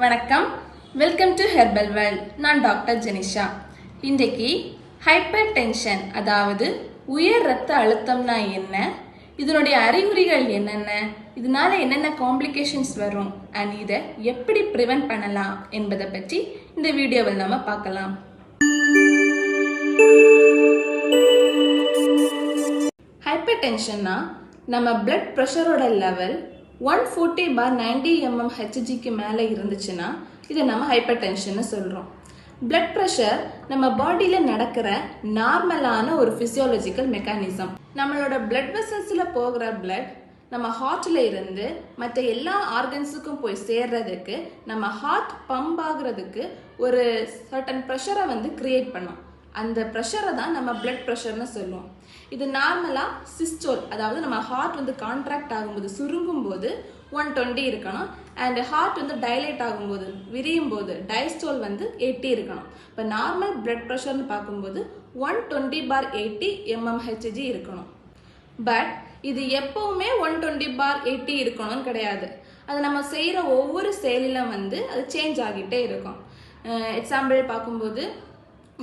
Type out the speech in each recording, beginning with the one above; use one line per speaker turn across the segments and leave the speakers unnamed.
வணக்கம். Welcome to herbal world நான் doctor Jenisha. இன்றைக்கு ஹைப்பர் டென்ஷன் அதாவது உயர் ரத்த அழுத்தம்னா என்ன? இதனுடைய அறிகுறிகள் என்னென்ன? இதனால என்னென்ன காம்ப்ளிகேஷன்ஸ் வரும்? அண்ட் இதை எப்படி ப்ரிவென்ட் பண்ணலாம் என்பதை பற்றி இந்த வீடியோவில் நம்ம பார்க்கலாம். ஹைப்பர் டென்ஷன்னா நம்ம blood ப்ரெஷரோட level one forty bar ninety mm ஹெச்ஜிக்கு மேலே இருந்துச்சுன்னா இதை நம்ம ஹைப்பர் டென்ஷன்னு சொல்கிறோம் பிளட் ப்ரெஷர் நம்ம பாடியில் நடக்கிற நார்மலான ஒரு ஃபிசியாலஜிக்கல் மெக்கானிசம் நம்மளோட பிளட் வெசல்ஸில் போகிற பிளட் நம்ம ஹார்ட்டில் இருந்து மற்ற எல்லா ஆர்கன்ஸுக்கும் போய் சேர்றதுக்கு நம்ம ஹார்ட் பம்ப் ஆகிறதுக்கு ஒரு சர்டன் ப்ரெஷரை வந்து க்ரியேட் பண்ணும். அந்த ப்ரெஷரை தான் நம்ம பிளட் ப்ரெஷர்னு சொல்லுவோம். இது நார்மலாக சிஸ்டோல் அதாவது நம்ம ஹார்ட் வந்து கான்ட்ராக்ட் ஆகும்போது சுருங்கும் போது ஒன் டுவெண்ட்டி இருக்கணும். அண்ட் ஹார்ட் வந்து டைலேட் ஆகும்போது விரியும் போது டைஸ்டோல் வந்து எயிட்டி இருக்கணும். இப்போ நார்மல் பிளட் ப்ரெஷர்னு பார்க்கும்போது one twenty bar eighty mmHg இருக்கணும். பட் இது எப்போவுமே ஒன் டுவெண்ட்டி பார் எயிட்டி இருக்கணும்னு கிடையாது. அது நம்ம செய்கிற ஒவ்வொரு செயலிலும் வந்து அது சேஞ்ச் ஆகிட்டே இருக்கும். எக்ஸாம்பிள் பார்க்கும்போது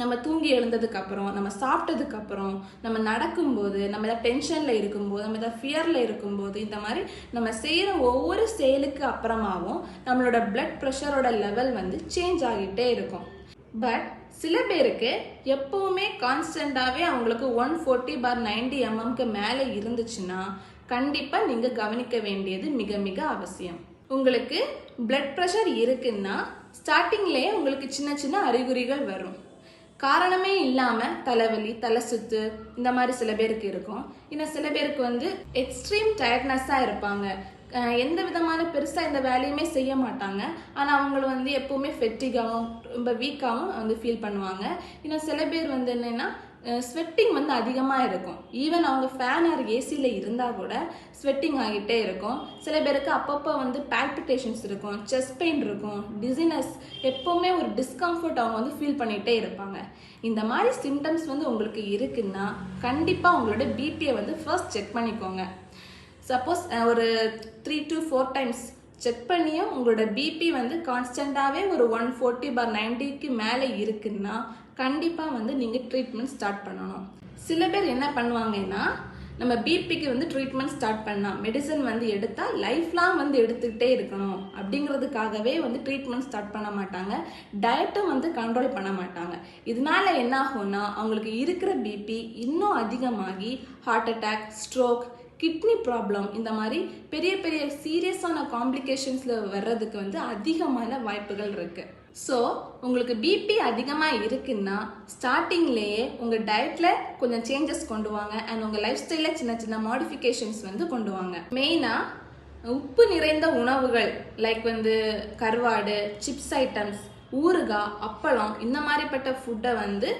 நம்ம தூங்கி எழுந்ததுக்கு அப்புறம் நம்ம சாப்பிட்டதுக்கு அப்புறம் நம்ம நடக்கும்போது நம்ம ஏதாவது டென்ஷனில் இருக்கும்போது நம்ம ஏதாவது ஃபியரில் இருக்கும்போது இந்த மாதிரி நம்ம செய்கிற ஒவ்வொரு செயலுக்கு அப்புறமாவும் நம்மளோட பிளட் ப்ரெஷரோட லெவல் வந்து சேஞ்ச் ஆகிட்டே இருக்கும். பட் சில பேருக்கு எப்பவுமே கான்ஸ்டண்டாகவே அவங்களுக்கு ஒன் ஃபோர்ட்டி பார் நைன்டி எம்எம்க்கு மேலே இருந்துச்சுன்னா கண்டிப்பாக நீங்கள் கவனிக்க வேண்டியது மிக மிக அவசியம். உங்களுக்கு பிளட் ப்ரெஷர் இருக்குன்னா ஸ்டார்டிங்லேயே உங்களுக்கு சின்ன சின்ன அறிகுறிகள் வரும். காரணமே இல்லாமல் தலைவலி தலை சுத்து இந்த மாதிரி சில பேருக்கு இருக்கும். இன்னும் சில பேருக்கு வந்து எக்ஸ்ட்ரீம் டயர்ட்னஸாக இருப்பாங்க. எந்த விதமான பெருசாக இந்த வேலையுமே செய்ய மாட்டாங்க. ஆனால் அவங்கள வந்து எப்போவுமே ஃபெட்டிகாகவும் ரொம்ப வீக்காகவும் வந்து ஃபீல் பண்ணுவாங்க. இன்னும் சில பேர் வந்து என்னென்னா ஸ்வெட்டிங் வந்து அதிகமாக இருக்கும். ஈவன் அவங்க ஃபேன் ஆர் ஏசியில் இருந்தால் கூட ஸ்வெட்டிங் ஆகிட்டே இருக்கும். சில பேருக்கு அப்பப்போ வந்து பால்பிட்டேஷன்ஸ் இருக்கும் செஸ்ட் பெயின் இருக்கும் டிசினஸ் எப்போவுமே ஒரு டிஸ்கம்ஃபர்ட் அவங்க வந்து ஃபீல் பண்ணிகிட்டே இருப்பாங்க. இந்த மாதிரி சிம்டம்ஸ் வந்து உங்களுக்கு இருக்குன்னா கண்டிப்பாக உங்களோட பிபியை வந்து ஃபர்ஸ்ட் செக் பண்ணிக்கோங்க. சப்போஸ் ஒரு three to four times check பண்ணியும் உங்களோட பிபி வந்து கான்ஸ்டண்ட்டாகவே ஒரு ஒன் ஃபோர்ட்டி பார் நைன்டிக்கு மேலே இருக்குன்னா கண்டிப்பாக வந்து நீங்கள் ட்ரீட்மெண்ட் ஸ்டார்ட் பண்ணணும். சில பேர் என்ன பண்ணுவாங்கன்னா நம்ம பிபிக்கு வந்து ட்ரீட்மெண்ட் ஸ்டார்ட் பண்ணலாம் மெடிசன் வந்து எடுத்தால் லைஃப் லாங் வந்து எடுத்துக்கிட்டே இருக்கணும். அப்படிங்கிறதுக்காகவே வந்து ட்ரீட்மெண்ட் ஸ்டார்ட் பண்ண மாட்டாங்க. டயட்டும் வந்து கண்ட்ரோல் பண்ண மாட்டாங்க. இதனால என்ன ஆகும்னா அவங்களுக்கு இருக்கிற பிபி இன்னும் அதிகமாகி heart attack stroke kidney problem இந்த மாதிரி பெரிய பெரிய சீரியஸான காம்ப்ளிகேஷன்ஸில் வர்றதுக்கு வந்து அதிகமான வாய்ப்புகள் இருக்குது ஸோ உங்களுக்கு பிபி அதிகமாக இருக்குன்னா ஸ்டார்டிங்லேயே உங்கள் டயட்டில் கொஞ்சம் சேஞ்சஸ் கொண்டு வாங்க அண்ட் உங்கள் லைஃப் ஸ்டைலில் சின்ன சின்ன மாடிஃபிகேஷன்ஸ் வந்து கொண்டு வாங்க. மெயினாக உப்பு நிறைந்த உணவுகள் லைக் வந்து கருவாடு சிப்ஸ் ஐட்டம்ஸ் ஊறுகாய் அப்பளம் இந்த மாதிரிப்பட்ட ஃபுட்டை வந்து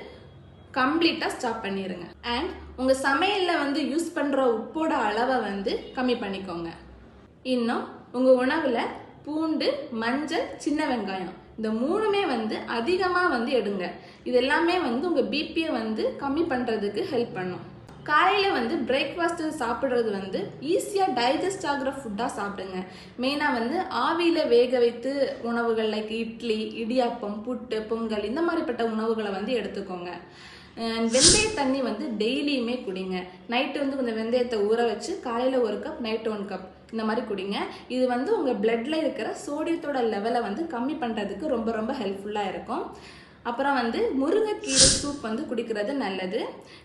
கம்ப்ளீட்டாக ஸ்டாப் பண்ணிடுங்க அண்ட் உங்கள் சமையலில் வந்து யூஸ் பண்ணுற உப்போட அளவை வந்து கம்மி பண்ணிக்கோங்க. இன்னும் உங்கள் உணவில் பூண்டு மஞ்சள் சின்ன வெங்காயம். இந்த மூணுமே வந்து அதிகமாக வந்து எடுங்க. இது எல்லாமே வந்து உங்கள் பிபியை வந்து கம்மி பண்ணுறதுக்கு ஹெல்ப் பண்ணும். காலையில் வந்து பிரேக்ஃபாஸ்ட்டு சாப்பிட்றது வந்து ஈஸியாக டைஜஸ்ட் ஆகிற ஃபுட்டாக சாப்பிடுங்க. மெயினாக வந்து ஆவியில் வேக வைத்து உணவுகள் லைக் இட்லி இடியாப்பம் புட்டு பொங்கல் இந்த மாதிரிப்பட்ட உணவுகளை வந்து எடுத்துக்கோங்க. வெந்தய தண்ணி வந்து டெய்லியுமே குடிங்க. நைட்டு வந்து கொஞ்சம் வெந்தயத்தை ஊற வச்சு காலையில் ஒரு கப் நைட் ஒன் கப் இந்த மாதிரி குடிங்க. இது வந்து உங்கள் பிளட்டில் இருக்கிற சோடியத்தோட லெவலை வந்து கம்மி பண்ணுறதுக்கு ரொம்ப ரொம்ப ஹெல்ப்ஃபுல்லாக இருக்கும். அப்புறம் வந்து முருங்கைக்கீரை சூப் வந்து குடிக்கிறது நல்லது.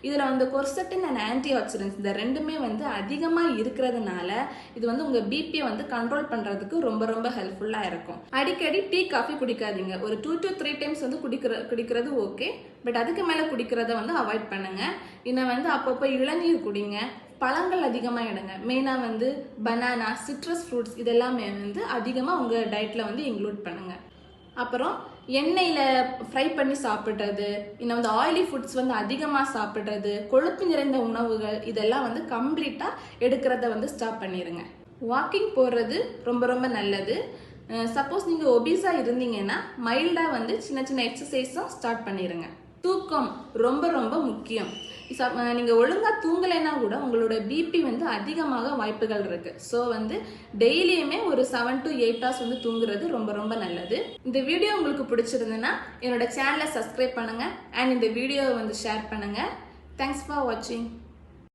இதில் வந்து கொர்சட்டின் அண்ட் ஆன்டி ஆக்சிடென்ட்ஸ் இந்த ரெண்டுமே வந்து அதிகமாக இருக்கிறதுனால இது வந்து உங்கள் பிபியை வந்து கண்ட்ரோல் பண்ணுறதுக்கு ரொம்ப ரொம்ப ஹெல்ப்ஃபுல்லாக இருக்கும். அடிக்கடி டீ காஃபி குடிக்காதீங்க. ஒரு டூ டு த்ரீ டைம்ஸ் வந்து குடிக்கிற குடிக்கிறது ஓகே பட் அதுக்கு மேலே குடிக்கிறத வந்து அவாய்ட் பண்ணுங்கள் இன்னும் வந்து அப்பப்போ இளநீர் குடிங்க. பழங்கள் அதிகமாக எடுங்க. மெயினாக வந்து பனானா சிட்ரஸ் ஃப்ரூட்ஸ் இதெல்லாமே வந்து அதிகமாக உங்கள் டயட்டில் வந்து இன்க்ளூட் பண்ணுங்கள் அப்புறம் எண்ணெயில் ஃப்ரை பண்ணி சாப்பிட்றது இன்னும் வந்து ஆயிலி ஃபுட்ஸ் வந்து அதிகமாக சாப்பிட்றது கொழுப்பு நிறைந்த உணவுகள் இதெல்லாம் வந்து கம்ப்ளீட்டாக எடுக்கிறத வந்து ஸ்டாப் பண்ணிடுங்க வாக்கிங் போடுறது ரொம்ப ரொம்ப நல்லது. சப்போஸ் நீங்கள் ஒபீஸாக இருந்தீங்கன்னா மைல்டாக வந்து சின்ன சின்ன எக்ஸசைஸும் ஸ்டார்ட் பண்ணிடுங்க தூக்கம் ரொம்ப ரொம்ப முக்கியம். நீங்கள் ஒழுங்காக தூங்கலைன்னா கூட உங்களோட பிபி வந்து அதிகமாக வாய்ப்புகள் இருக்கு. ஸோ வந்து டெய்லியுமே ஒரு செவன் டு எயிட் ஹவர்ஸ் வந்து தூங்குறது ரொம்ப ரொம்ப நல்லது. இந்த வீடியோ உங்களுக்கு பிடிச்சிருந்ததுன்னா என்னோட சேனலை சப்ஸ்கிரைப் பண்ணுங்கள் அண்ட் இந்த வீடியோவை வந்து ஷேர் பண்ணுங்கள் தேங்க்ஸ் ஃபார் வாட்சிங்